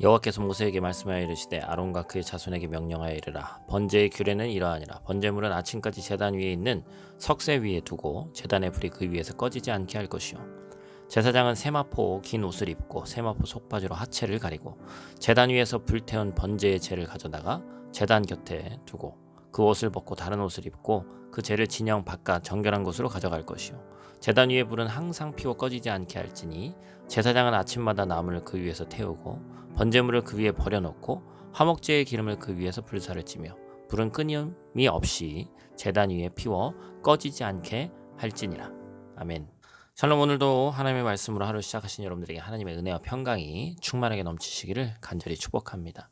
여호와께서 모세에게 말씀하여 이르시되 아론과 그의 자손에게 명령하여 이르라. 번제의 규례는 이러하니라. 번제물은 아침까지 제단 위에 있는 석쇠 위에 두고 제단의 불이 그 위에서 꺼지지 않게 할 것이요. 제사장은 세마포 긴 옷을 입고 세마포 속바지로 하체를 가리고 제단 위에서 불태운 번제의 재를 가져다가 제단 곁에 두고 그 옷을 벗고 다른 옷을 입고 그 재를 진영 바깥 정결한 곳으로 가져갈 것이요 제단 위에 불은 항상 피워 꺼지지 않게 할지니 제사장은 아침마다 나무를 그 위에서 태우고 번제물을 그 위에 버려놓고 화목제의 기름을 그 위에서 불사를 찌며 불은 끊임이 없이 제단 위에 피워 꺼지지 않게 할지니라. 아멘. 샬롬 오늘도 하나님의 말씀으로 하루 시작하신 여러분들에게 하나님의 은혜와 평강이 충만하게 넘치시기를 간절히 축복합니다.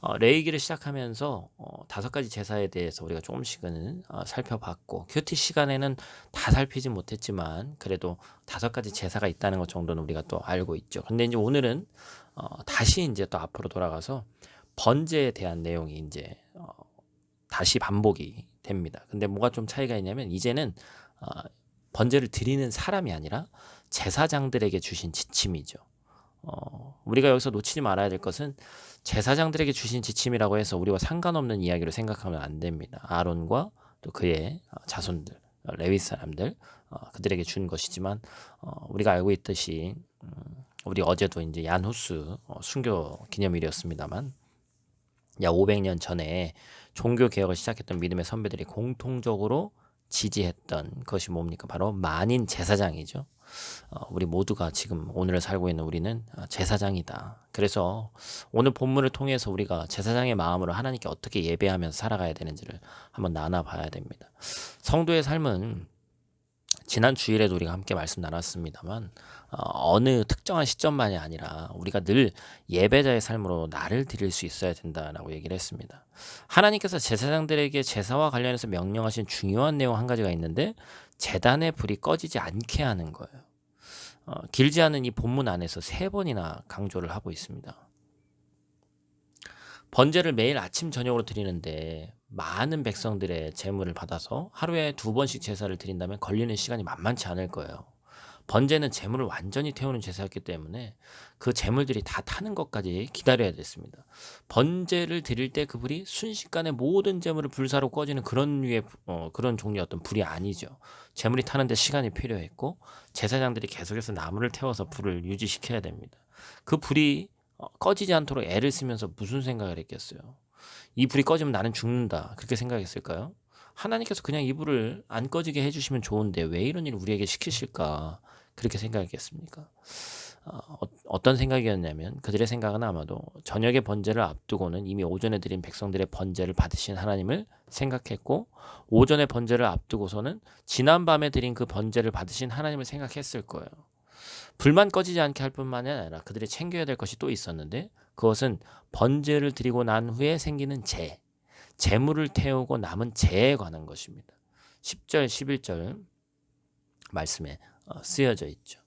어, 레이기를 시작하면서 어, 다섯 가지 제사에 대해서 우리가 조금씩은 어, 살펴봤고 큐티 시간에는 다 살피진 못했지만 그래도 다섯 가지 제사가 있다는 것 정도는 우리가 또 알고 있죠. 근데 이제 오늘은 어, 다시 이제 또 앞으로 돌아가서 번제에 대한 내용이 이제 어, 다시 반복이 됩니다. 근데 뭐가 좀 차이가 있냐면 이제는 어, 번제를 드리는 사람이 아니라 제사장들에게 주신 지침이죠. 어, 우리가 여기서 놓치지 말아야 될 것은 제사장들에게 주신 지침이라고 해서 우리와 상관없는 이야기로 생각하면 안 됩니다. 아론과 또 그의 어, 자손들, 어, 레위 사람들 어, 그들에게 준 것이지만 어, 우리가 알고 있듯이 음, 우리 어제도 이제 얀후스 어, 순교 기념일이었습니다만 약 500년 전에 종교 개혁을 시작했던 믿음의 선배들이 공통적으로 지지했던 것이 뭡니까? 바로 만인 제사장이죠. 어, 우리 모두가 지금 오늘을 살고 있는 우리는 어, 제사장이다. 그래서 오늘 본문을 통해서 우리가 제사장의 마음으로 하나님께 어떻게 예배하면서 살아가야 되는지를 한번 나눠봐야 됩니다. 성도의 삶은 지난 주일에도 우리가 함께 말씀 나눴습니다만 어, 느 특정한 시점만이 아니라 우리가 늘 예배자의 삶으로 나를 드릴 수 있어야 된다라고 얘기를 했습니다. 하나님께서 제사장들에게 제사와 관련해서 명령하신 중요한 내용 한 가지가 있는데 재단의 불이 꺼지지 않게 하는 거예요. 어, 길지 않은 이 본문 안에서 세 번이나 강조를 하고 있습니다. 번제를 매일 아침 저녁으로 드리는데 많은 백성들의 제물을 받아서 하루에 두 번씩 제사를 드린다면 걸리는 시간이 만만치 않을 거예요. 번제는 제물을 완전히 태우는 제사였기 때문에 그 제물들이 다 타는 것까지 기다려야 됐습니다. 번제를 드릴 때 그 불이 순식간에 모든 제물을 불사로 꺼지는 그런 류의 어, 그런 종류의 어떤 불이 아니죠. 제물이 타는데 시간이 필요했고 제사장들이 계속해서 나무를 태워서 불을 유지시켜야 됩니다. 그 불이 어, 꺼지지 않도록 애를 쓰면서 무슨 생각을 했겠어요? 이 불이 꺼지면 나는 죽는다. 그렇게 생각했을까요? 하나님께서 그냥 이 불을 안 꺼지게 해주시면 좋은데 왜 이런 일을 우리에게 시키실까? 그렇게 생각했겠습니까? 어, 어떤 생각이었냐면 그들의 생각은 아마도 저녁의 번제를 앞두고는 이미 오전에 드린 백성들의 번제를 받으신 하나님을 생각했고 오전의 번제를 앞두고서는 지난 밤에 드린 그 번제를 받으신 하나님을 생각했을 거예요. 불만 꺼지지 않게 할 뿐만이 아니라 그들이 챙겨야 될 것이 또 있었는데 그것은 번제를 드리고 난 후에 생기는 재, 재물을 태우고 남은 재에 관한 것입니다. 10절, 11절 말씀에 어, 쓰여져 있죠.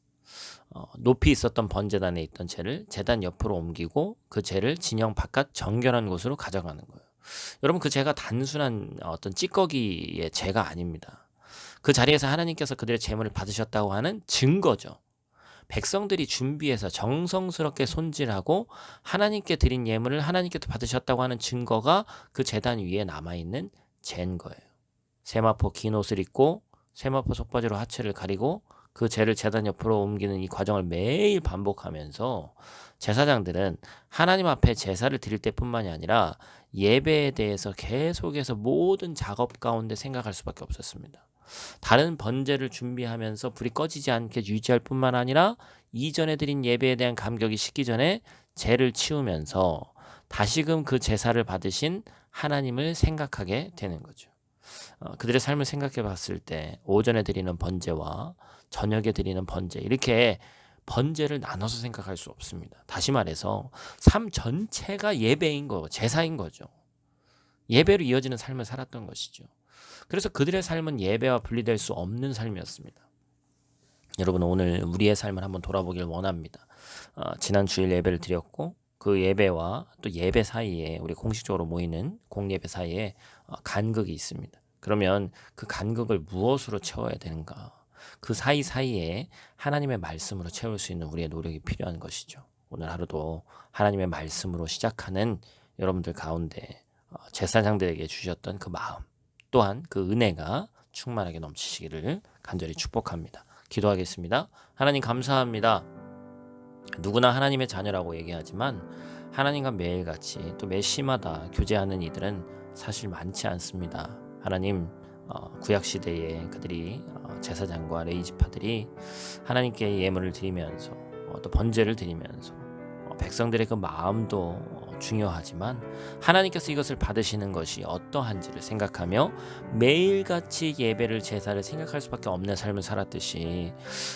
어, 높이 있었던 번제단에 있던 재를 재단 옆으로 옮기고 그 재를 진영 바깥 정결한 곳으로 가져가는 거예요. 여러분 그 재가 단순한 어떤 찌꺼기의 재가 아닙니다. 그 자리에서 하나님께서 그들의 재물을 받으셨다고 하는 증거죠. 백성들이 준비해서 정성스럽게 손질하고 하나님께 드린 예물을 하나님께 받으셨다고 하는 증거가 그 재단 위에 남아 있는 젠 거예요. 세마포 긴 옷을 입고 세마포 속바지로 하체를 가리고 그 재를 재단 옆으로 옮기는 이 과정을 매일 반복하면서 제사장들은 하나님 앞에 제사를 드릴 때뿐만이 아니라 예배에 대해서 계속해서 모든 작업 가운데 생각할 수밖에 없었습니다. 다른 번제를 준비하면서 불이 꺼지지 않게 유지할 뿐만 아니라 이전에 드린 예배에 대한 감격이 식기 전에 죄를 치우면서 다시금 그 제사를 받으신 하나님을 생각하게 되는 거죠. 어, 그들의 삶을 생각해 봤을 때 오전에 드리는 번제와 저녁에 드리는 번제 이렇게 번제를 나눠서 생각할 수 없습니다. 다시 말해서 삶 전체가 예배인 거, 제사인 거죠. 예배로 이어지는 삶을 살았던 것이죠. 그래서 그들의 삶은 예배와 분리될 수 없는 삶이었습니다. 여러분 오늘 우리의 삶을 한번 돌아보길 원합니다. 어, 지난 주일 예배를 드렸고 그 예배와 또 예배 사이에 우리 공식적으로 모이는 공예배 사이에 어, 간극이 있습니다. 그러면 그 간극을 무엇으로 채워야 되는가? 그 사이 사이에 하나님의 말씀으로 채울 수 있는 우리의 노력이 필요한 것이죠. 오늘 하루도 하나님의 말씀으로 시작하는 여러분들 가운데 어, 제사장들에게 주셨던 그 마음 또한 그 은혜가 충만하게 넘치시기를 간절히 축복합니다. 기도하겠습니다. 하나님 감사합니다. 누구나 하나님의 자녀라고 얘기하지만 하나님과 매일같이 또 매 시마다 교제하는 이들은 사실 많지 않습니다. 하나님 어, 구약 시대에 그들이 어, 제사장과 레이 지파들이 하나님께 예물을 드리면서 어, 또 번제를 드리면서 어, 백성들의 그 마음도 어, 중요하지만 하나님께서 이것을 받으시는 것이 어떠한지를 생각하며 매일같이 예배를 제사를 생각할 수밖에 없는 삶을 살았듯이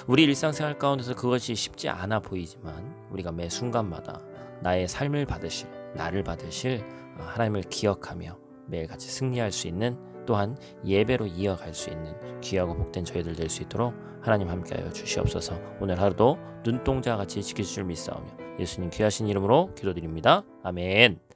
우리 일상생활 가운데서 그것이 쉽지 않아 보이지만 우리가 매 순간마다 나의 삶을 받으실 나를 받으실 어, 하나님을 기억하며 매일같이 승리할 수 있는 또한 예배로 이어갈 수 있는 귀하고 복된 저희들 될 수 있도록 하나님 함께하여 주시옵소서. 오늘 하루도 눈동자 같이 지켜주실 믿사오며 예수님 귀하신 이름으로 기도드립니다. 아멘.